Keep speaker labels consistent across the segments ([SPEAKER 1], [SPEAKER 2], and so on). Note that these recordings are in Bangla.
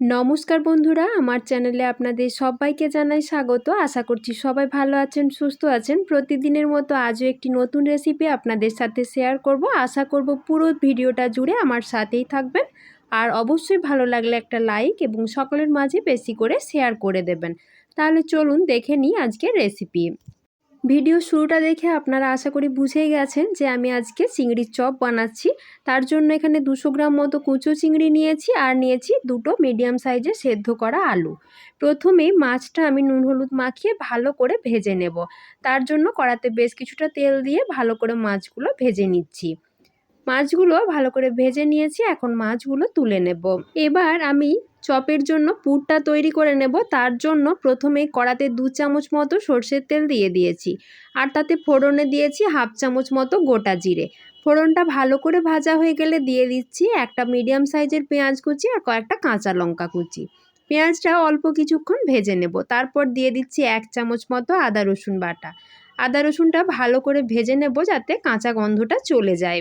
[SPEAKER 1] নমস্কার বন্ধুরা, আমার চ্যানেলে আপনাদের সবাইকে জানাই স্বাগত। আশা করছি সবাই ভালো আছেন, সুস্থ আছেন। প্রতিদিনের মতো আজও একটি নতুন রেসিপি আপনাদের সাথে শেয়ার করব। আশা করব পুরো ভিডিওটা জুড়ে আমার সাথেই থাকবেন। আর অবশ্যই ভালো লাগলে একটা লাইক এবং সকলের মাঝে বেশি করে শেয়ার করে দেবেন। তাহলে চলুন দেখে নিই আজকের রেসিপি ভিডিও শুরুটা দেখে আপনারা আশা করি বুঝেই গেছেন যে আমি আজকে চিংড়ির চপ বানাচ্ছি। তার জন্য এখানে দুশো গ্রাম মতো কুচো চিংড়ি নিয়েছি আর নিয়েছি দুটো মিডিয়াম সাইজে সেদ্ধ করা আলু। প্রথমেই মাছটা আমি নুন হলুদ মাখিয়ে ভালো করে ভেজে নেব। তার জন্য কড়াতে বেশ কিছুটা তেল দিয়ে ভালো করে মাছগুলো ভেজে নিচ্ছি। মাছগুলো ভালো করে ভেজে নিয়েছি, এখন মাছগুলো তুলে নেব। এবার আমি চপের জন্য পুরটা তৈরি করে নেব। তার জন্য প্রথমে কড়াতে দু চামচ মতো সর্ষের তেল দিয়ে দিয়েছি। আর তাতে ফোড়নে দিয়েছি হাফ চামচ মতো গোটা জিরে। ফোড়নটা ভালো করে ভাজা হয়ে গেলে দিয়ে দিচ্ছি একটা মিডিয়াম সাইজের পেঁয়াজ কুচি আর কয়েকটা কাঁচা লঙ্কা কুচি। পেঁয়াজটা অল্প কিছুক্ষণ ভেজে নেব। তারপর দিয়ে দিচ্ছি এক চামচ মতো আদা রসুন বাটা। আদা রসুনটা ভালো করে ভেজে নেব যাতে কাঁচা গন্ধটা চলে যায়।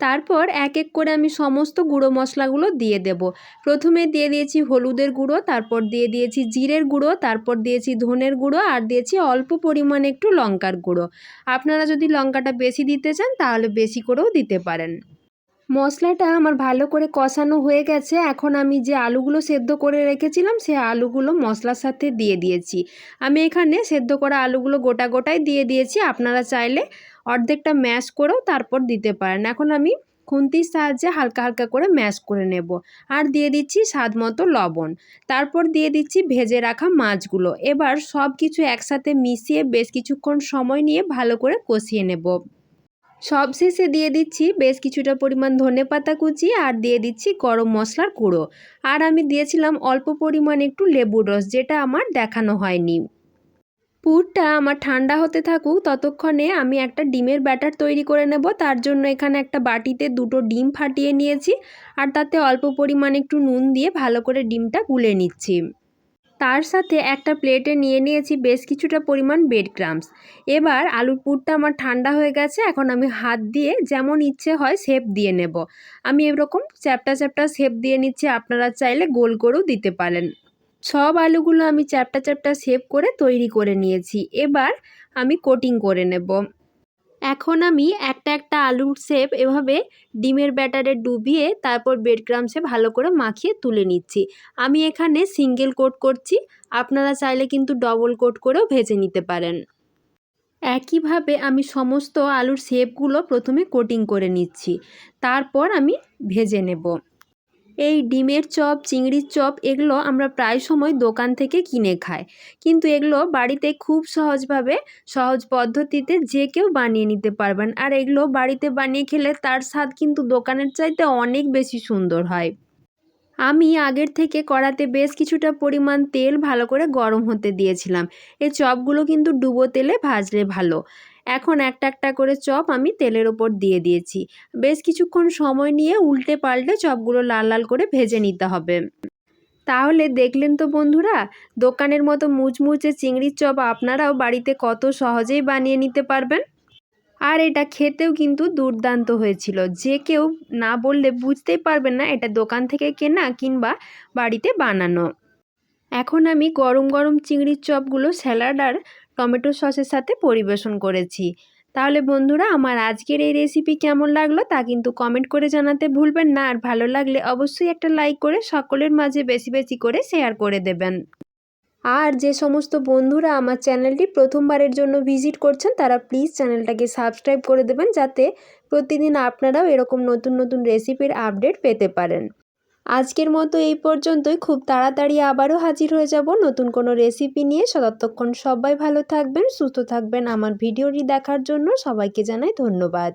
[SPEAKER 1] তারপর এক এক করে আমি সমস্ত গুঁড়ো মশলাগুলো দিয়ে দেব। প্রথমে দিয়ে দিয়েছি হলুদের গুঁড়ো, তারপর দিয়ে দিয়েছি জিরের গুঁড়ো, তারপর দিয়েছি ধনের গুঁড়ো, আর দিয়েছি অল্প পরিমাণে একটু লঙ্কার গুঁড়ো। আপনারা যদি লঙ্কাটা বেশি দিতে চান, তাহলে বেশি করেও দিতে পারেন। মশলাটা আমার ভালো করে কষানো হয়ে গেছে। এখন আমি যে আলুগুলো সেদ্ধ করে রেখেছিলাম, সে আলুগুলো মশলার সাথে দিয়ে দিয়েছি। আমি এখানে সেদ্ধ করা আলুগুলো গোটা গোটাই দিয়ে দিয়েছি। আপনারা চাইলে অর্ধেকটা ম্যাশ করেও তারপর দিতে পারেন। এখন আমি খুন্তির সাহায্যে হালকা হালকা করে ম্যাশ করে নেব। আর দিয়ে দিচ্ছি স্বাদ মতো লবণ। তারপর দিয়ে দিচ্ছি ভেজে রাখা মাছগুলো। এবার সব কিছু একসাথে মিশিয়ে বেশ কিছুক্ষণ সময় নিয়ে ভালো করে কষিয়ে নেব। সব শেষে দিয়ে দিচ্ছি বেশ কিছুটা পরিমাণ ধনে পাতা কুচি আর দিয়ে দিচ্ছি গরম মশলার গুঁড়ো। আর আমি দিয়েছিলাম অল্প পরিমাণ একটু লেবুর রস, যেটা আমার দেখানো হয়নি। পুরটা আমার ঠান্ডা হতে থাকুক, ততক্ষণে আমি একটা ডিমের ব্যাটার তৈরি করে নেব। তার জন্য এখানে একটা বাটিতে দুটো ডিম ফাটিয়ে নিয়েছি আর তাতে অল্প পরিমাণ একটু নুন দিয়ে ভালো করে ডিমটা গুলে নিচ্ছি। তার সাথে একটা প্লেটে নিয়ে নিয়েছি বেশ কিছুটা পরিমাণ বেড ক্রামস এবার আলুর পুরটা আমার ঠান্ডা হয়ে গেছে, এখন আমি হাত দিয়ে যেমন ইচ্ছে হয় শেপ দিয়ে নেব। আমি এরকম চ্যাপটা চ্যাপটা শেপ দিয়ে নিচ্ছি, আপনারা চাইলে গোল করেও দিতে পারেন। সব আলুগুলো আমি চ্যাপটা চ্যাপটা শেপ করে তৈরি করে নিয়েছি। এবার আমি কোটিং করে নেব। এখন আমি একটা একটা আলুর শেপ এভাবে ডিমের ব্যাটারে ডুবিয়ে তারপর বেড ক্রামসে ভালো করে মাখিয়ে তুলে নিচ্ছি। আমি এখানে সিঙ্গেল কোট করছি। আপনারা চাইলে কিন্তু ডবল কোট করেও ভেজে নিতে পারেন। একইভাবে আমি সমস্ত আলুর শেপগুলো প্রথমে কোটিং করে নিচ্ছি। তারপর আমি ভেজে নেব। এই ডিমের চপ, চিংড়ির চপ এগুলো আমরা প্রায় সময় দোকান থেকে কিনে খাই। কিন্তু এগুলো বাড়িতে খুব সহজভাবে, সহজ পদ্ধতিতে যে কেউ বানিয়ে নিতে পারবেন। আর এগুলো বাড়িতে বানিয়ে খেলে তার স্বাদ কিন্তু দোকানের চাইতে অনেক বেশি সুন্দর হয়। আমি আগের থেকে কড়াতে বেশ কিছুটা পরিমাণ তেল ভালো করে গরম হতে দিয়েছিলাম। এই চপগুলো কিন্তু ডুবো তেলে ভাজলে ভালো। এখন একটা একটা করে চপ আমি তেলের ওপর দিয়ে দিয়েছি। বেশ কিছুক্ষণ সময় নিয়ে উল্টে পাল্টে চপগুলো লাল লাল করে ভেজে নিতে হবে। তাহলে দেখলেন তো বন্ধুরা, দোকানের মতো মুচমুচে চিংড়ির চপ আপনারাও বাড়িতে কত সহজেই বানিয়ে নিতে পারবেন। আর এটা খেতেও কিন্তু দুর্দান্ত হয়েছিল। যে কেউ না বললে বুঝতেই পারবেন না এটা দোকান থেকে কেনা কিংবা বাড়িতে বানানো। এখন আমি গরম গরম চিংড়ির চপগুলো স্যালাড আর টমেটো সসের সাথে পরিবেশন করেছি। তাহলে বন্ধুরা, আমার আজকের এই রেসিপি কেমন লাগল তা কিন্তু কমেন্ট করে জানাতে ভুলবেন না। আর ভালো লাগলে অবশ্যই একটা লাইক করে সকলের মাঝে বেশি বেশি করে শেয়ার করে দেবেন। আর যে সমস্ত বন্ধুরা আমার চ্যানেলটি প্রথমবারের জন্য ভিজিট করছেন, তারা প্লিজ চ্যানেলটাকে সাবস্ক্রাইব করে দেবেন যাতে প্রতিদিন আপনারাও এরকম নতুন নতুন রেসিপির আপডেট পেতে পারেন। আজকের মতো এই পর্যন্তই। খুব তাড়াতাড়ি আবারও হাজির হয়ে যাব নতুন কোনো রেসিপি নিয়ে। সততক্ষণ সবাই ভালো থাকবেন, সুস্থ থাকবেন। আমার ভিডিওটি দেখার জন্য সবাইকে জানাই ধন্যবাদ।